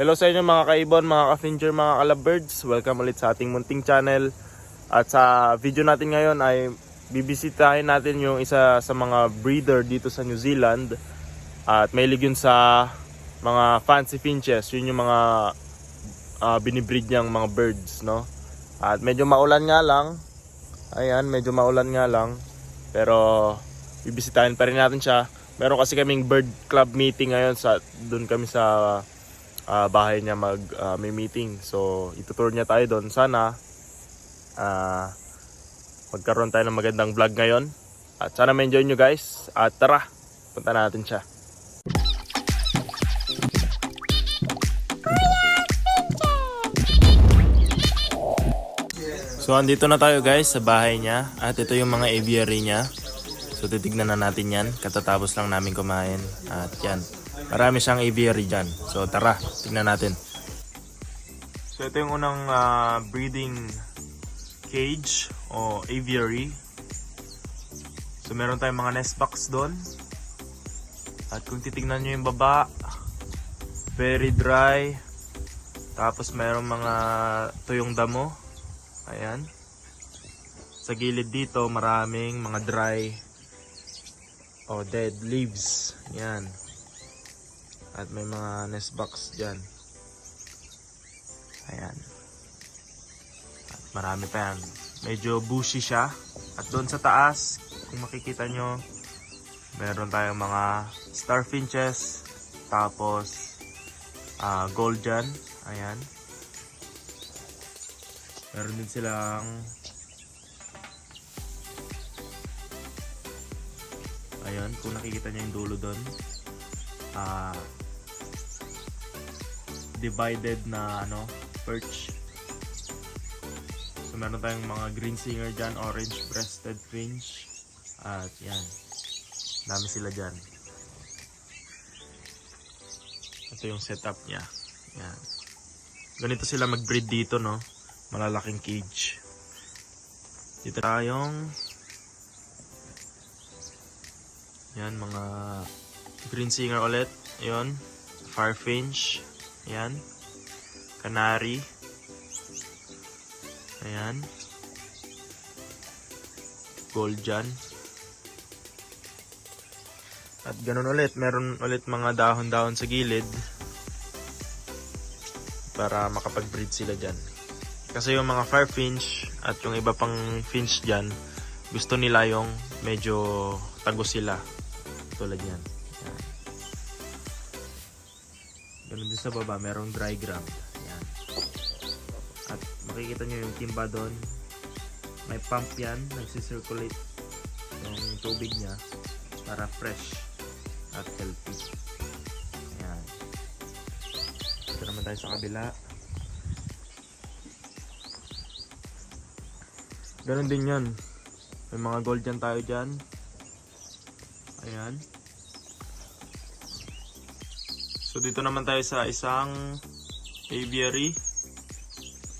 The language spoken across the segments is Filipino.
Hello sa inyo mga kaibon, mga ka-finger, mga ka-lovebirds. Welcome ulit sa ating munting channel. At sa video natin ngayon ay bibisitahin natin yung isa sa mga breeder dito sa New Zealand. At may yun sa mga fancy finches. Yun yung mga ah, binibreed niyang mga birds, no? At medyo maulan nga lang. Ayan, medyo maulan nga lang. Pero bibisitahin pa rin natin siya. Meron kasi kaming bird club meeting ngayon sa doon kami sa ah, bahay niya mag ah, may meeting. So itutour niya tayo doon. Sana ah, magkaroon tayo ng magandang vlog ngayon. At sana ma-enjoy nyo guys. At tara, punta natin siya. So andito na tayo guys sa bahay niya at ito yung mga aviary niya. So titignan na natin yan. Katatapos lang namin kumain. At yan. Marami siyang aviary dyan. So tara, tignan natin. So ito yung unang ah, breeding cage o aviary. So meron tayong mga nest box doon. At kung titignan nyo yung baba, very dry. Tapos meron mga tuyong damo. Ayan. Sa gilid dito, maraming mga dry o dead leaves. Yan. At may mga nest box dyan. Ayan. At marami pa yan. Medyo bushy siya. At doon sa taas, kung makikita nyo, meron tayong mga starfinches. Tapos, ah gold dyan. Ayan. Meron din silang Ayun, kung nakikita niyo yung dulo doon. Ah divided na ano, perch. So meron tayong mga green singer dyan, orange breasted finch. At yan. Dami sila dyan. Ito yung setup niya. Yan. Ganito sila mag-breed dito, no? malalaking cage. Dito tayong yan mga green singer ulit. Yon, farfinch. Yan. Canary. Ayan. Gold. At ganun ulit, meron ulit mga dahon-dahon sa gilid para makapag-breed sila dyan. Kasi yung mga fire finch at yung iba pang finch dyan, gusto nila yung medyo tago sila. Tulad yan. Ganun din sa baba, merong dry ground. Yan. At makikita nyo yung timba doon. May pump yan, nagsisirculate yung tubig niya para fresh at healthy. Yan. Ito naman tayo sa kabila. Ganon din yan. May mga gold dyan tayo dyan. Ayan. So dito naman tayo sa isang aviary.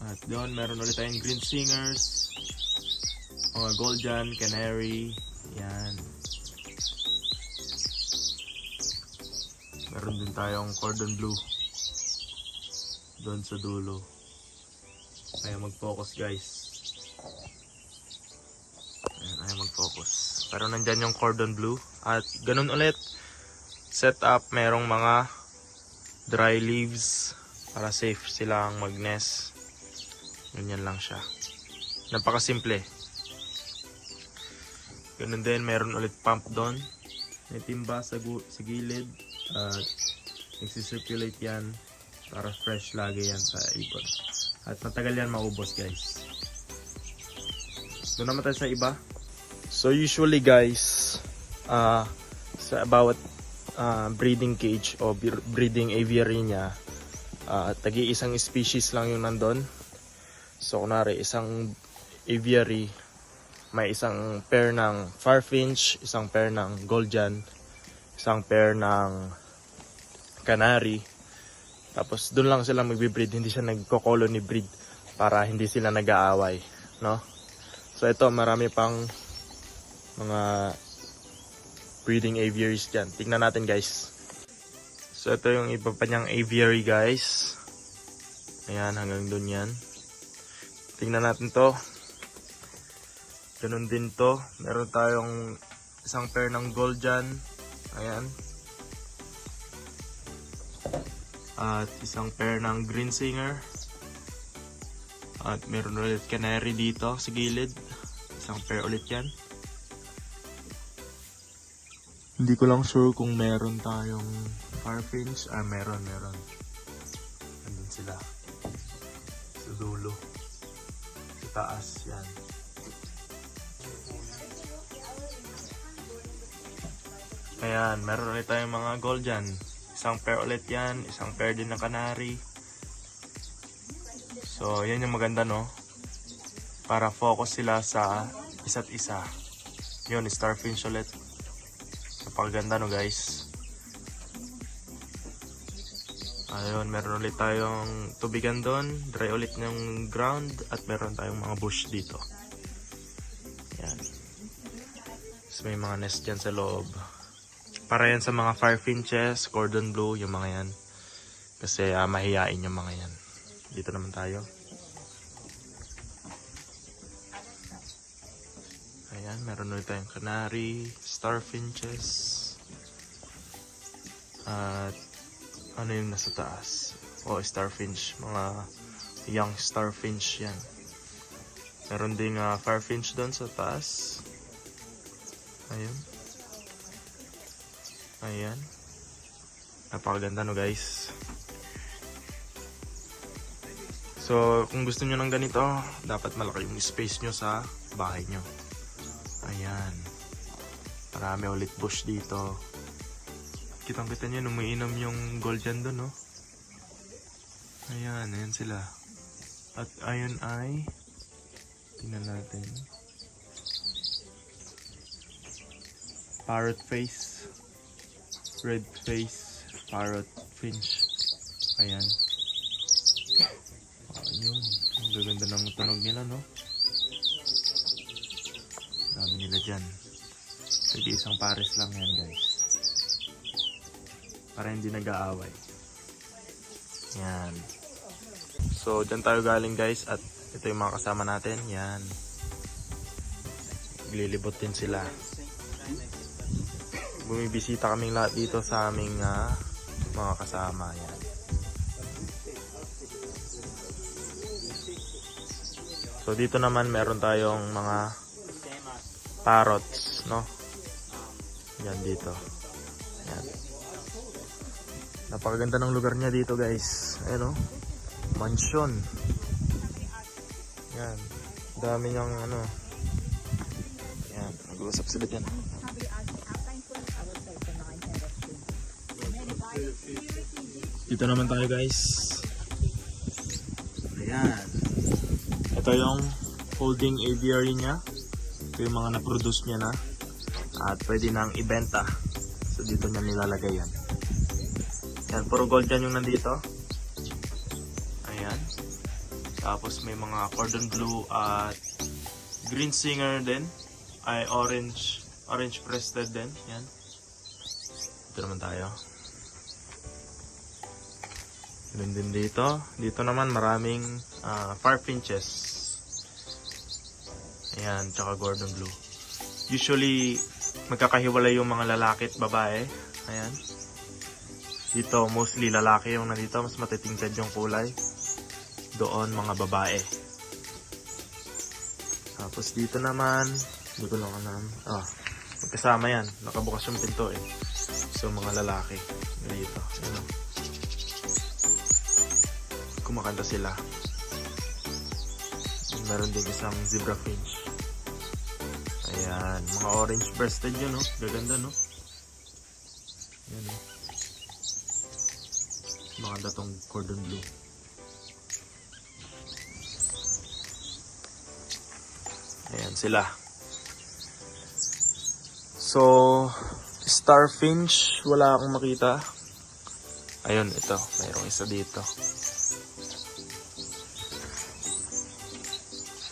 At doon meron ulit tayong green singers. Mga gold dyan, canary. Ayan. Meron din tayong cordon blue. Doon sa dulo. Kaya mag-focus guys. Ayan, ayaw mag-focus. Pero nandyan yung cordon blue. At ganun ulit. Set up, merong mga dry leaves para safe silang mag-nest. Ganyan lang siya. Napakasimple. Ganun din, meron ulit pump doon. May timba sa, sa gilid. At nagsisirculate yan para fresh lagi yan sa ikot. At matagal yan maubos guys. Doon naman tayo sa iba. So usually guys, ah sa bawat ah, breeding cage o breeding aviary niya, ah, tagi isang species lang yung nandun. So kunwari isang aviary, may isang pair ng farfinch, isang pair ng goljan, isang pair ng canary. Tapos doon lang sila magbe-breed, hindi siya nagko-colony breed para hindi sila nag-aaway, no? So ito, marami pang mga breeding aviaries dyan. Tingnan natin guys. So, ito yung iba pa niyang aviary, guys. Ayan, hanggang dun yan. Tingnan natin to. Ganun din to. Meron tayong isang pair ng gold dyan. Ayan. At isang pair ng green singer. At meron ulit canary dito sa gilid. Isang pair ulit yan. Hindi ko lang sure kung meron tayong farfinch. Ah, meron, meron. Andun sila. Sa dulo. Sa taas, yan. Ayan, meron ulit tayong mga gold dyan. Isang pair ulit yan. Isang pair din ng canary. So, yan yung maganda, no? Para focus sila sa isa't isa. Yun, starfinch ulit. Napakaganda, no, guys? Ayun, meron ulit tayong tubigan doon. Dry ulit ng ground. At meron tayong mga bush dito. Yan. Tapos may mga nest dyan sa loob. Para yan sa mga firefinches, cordon bleu, yung mga yan. Kasi ah, mahihain yung mga yan. Dito naman tayo. Ayan, meron ulit tayong canary, starfinches. At ano yung nasa taas? O, starfinch. Mga young starfinch yan. Meron ding ah, firefinch doon sa taas. Ayun. Ayan. Napakaganda no guys. So, kung gusto nyo ng ganito, dapat malaki yung space nyo sa bahay nyo. Marami ulit bush dito. Kitang kita nyo, umiinom yung gold dyan doon, no? Ayan, ayan sila. At ayun ay, tingnan natin. Parrot face. Red face. Parrot finch. Ayan. Ayun. Ang gaganda ng tunog nila, no? Dami nila dyan. Sige, isang pares lang yan, guys. Para hindi nag-aaway. Yan. So, dyan tayo galing, guys. At ito yung mga kasama natin. Yan. Glilibot din sila. Bumibisita kaming lahat dito sa aming ah, mga kasama. Yan. So dito naman meron tayong mga parrots, no? Yan dito. Yan. Napakaganda ng lugar niya dito, guys. Ayun, oh. Mansion. Yan. Dami niyang ano. Yan. Nag-uusap sila dyan. Dito naman tayo, guys. Ayan. Ito yung holding aviary niya. Ito yung mga na-produce niya na. At pwede nang ibenta. So dito niya nilalagay yan. Yan, puro gold yan yung nandito. Ayan. Tapos may mga cordon bleu at green singer din. Ay orange, orange crested din. Yan. Dito naman tayo. Ganun din dito. Dito naman maraming ah, firefinches. Ayan, tsaka Gordon Blue. Usually, magkakahiwalay yung mga lalaki at babae. Ayan. Dito, mostly lalaki yung nandito. Mas matitingkad yung kulay. Doon, mga babae. Tapos dito naman, hindi ko lang alam. Ah, magkasama yan. Nakabukas yung pinto eh. So, mga lalaki. Dito. Ayan o. Kumakanta sila. Meron din isang zebra finch. Ayan, mga orange breasted yun, no? Gaganda, no? Ayan, no? Maganda tong cordon bleu. Ayan sila. So, starfinch, wala akong makita. Ayun, ito. Mayroong isa dito.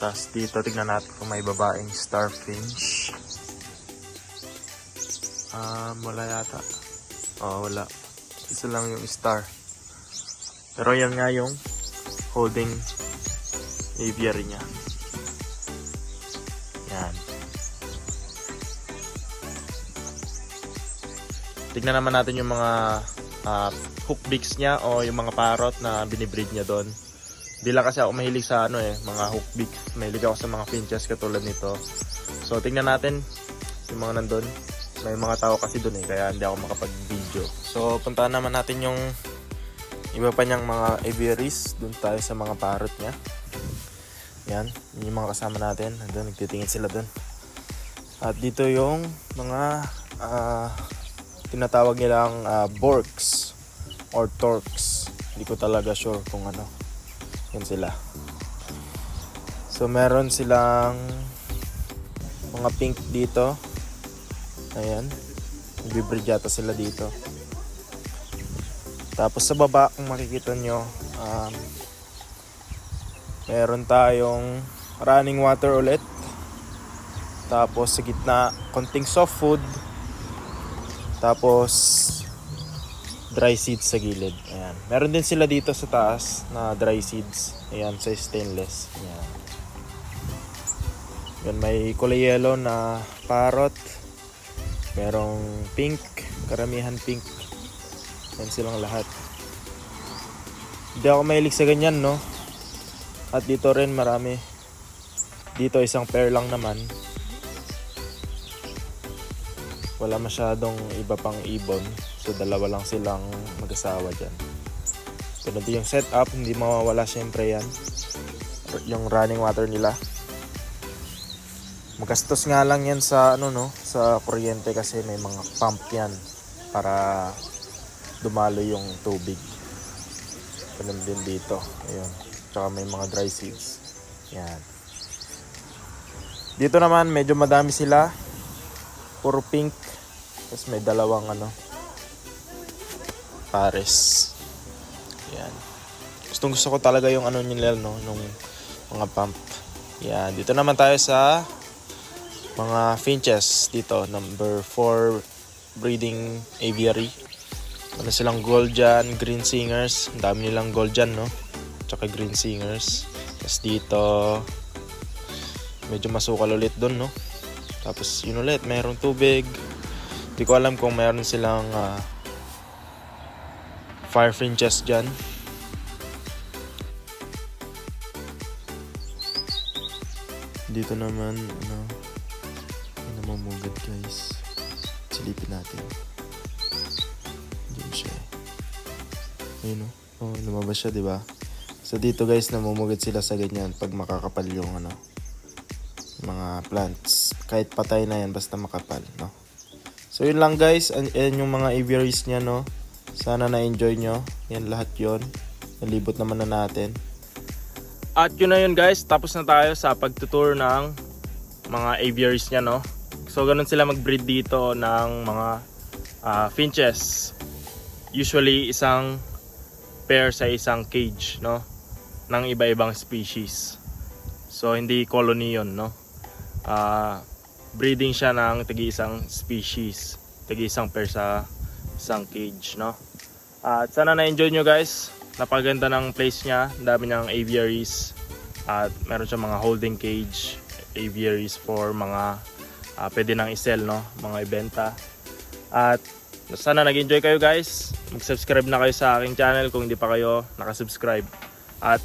Tapos dito, tignan natin kung may babaeng starfinch. Um, wala yata. Oo, wala. isa lang yung star. Pero yan nga yung holding aviary niya. Yan. Tignan naman natin yung mga ah, hook beaks niya o yung mga parrot na binibreed niya doon. Di lang kasi ako mahilig sa ano eh, mga hook beaks. Mahilig ako sa mga finches katulad nito. So tingnan natin yung mga nandun. May mga tao kasi doon eh, kaya hindi ako makapag-video. So puntahan naman natin yung iba pa niyang mga aviaries. Doon tayo sa mga parrot niya. Yan, yun yung mga kasama natin. Nandun, nagtitingin sila doon. At dito yung mga ah, tinatawag nilang ah, borks or torks. Hindi ko talaga sure kung ano. Yan sila. So meron silang mga pink dito. Ayan. Nagbe-breed yata sila dito. Tapos sa baba, kung makikita nyo, um, meron tayong running water ulit. Tapos sa gitna, konting soft food. Tapos dry seeds sa gilid. Ayan. Meron din sila dito sa taas na dry seeds. Ayan, sa stainless. Ayan. Yan, may kulay yellow na parrot. Merong pink, karamihan pink. Yan silang lahat. Hindi ako mahilig sa ganyan, no? At dito rin marami. Dito isang pair lang naman. Wala masyadong iba pang ibon. So dalawa lang silang mag-asawa dyan. Di yung setup, hindi mawawala syempre yan. Yung running water nila. Magastos nga lang yan sa ano no, sa kuryente kasi may mga pump yan para dumalo yung tubig. Ganun din dito. Ayun. Tsaka may mga dry seeds. Yan. Dito naman medyo madami sila. Puro pink. Tapos may dalawang ano pares. Yan. Gustong gusto ko talaga yung ano nila no, nung mga pump. Yan. Dito naman tayo sa mga finches dito. Number 4 breeding aviary. Ano silang gold dyan. Green singers. Ang dami nilang gold dyan no? Tsaka green singers. Tapos dito medyo masukal ulit dun no? Tapos yun ulit. Mayroong tubig. Hindi ko alam kung meron silang ah, fire finches dyan. Dito naman ano namamugad guys. Silipin natin. Diyan siya. Ayun o oh, lumabas siya di ba? So dito guys namumugad sila sa ganyan pag makakapal yung ano mga plants. Kahit patay na yan basta makapal no? So yun lang guys. An- yan yung mga aviaries niya no sana na-enjoy nyo yan lahat yon nalibot naman na natin at yun na yun guys, tapos na tayo sa pagtutour ng mga aviaries niya no. So ganun sila mag-breed dito ng mga ah, finches. Usually isang pair sa isang cage no ng iba-ibang species. So hindi colony yun no. Ah, breeding siya ng tagi-isang species, tagi-isang pair sa isang cage no. At sana na-enjoy nyo guys. Napaganda ng place niya. Dami niyang aviaries. At meron siyang mga holding cage aviaries for mga ah, pwede nang isell no, mga ibenta. At sana nag-enjoy kayo guys. Mag-subscribe na kayo sa aking channel kung hindi pa kayo nakasubscribe. At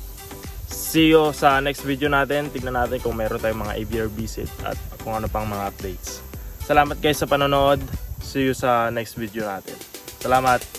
see you sa next video natin. Tignan natin kung meron tayong mga aviary visit at kung ano pang mga updates. Salamat guys sa panonood. See you sa next video natin. Salamat!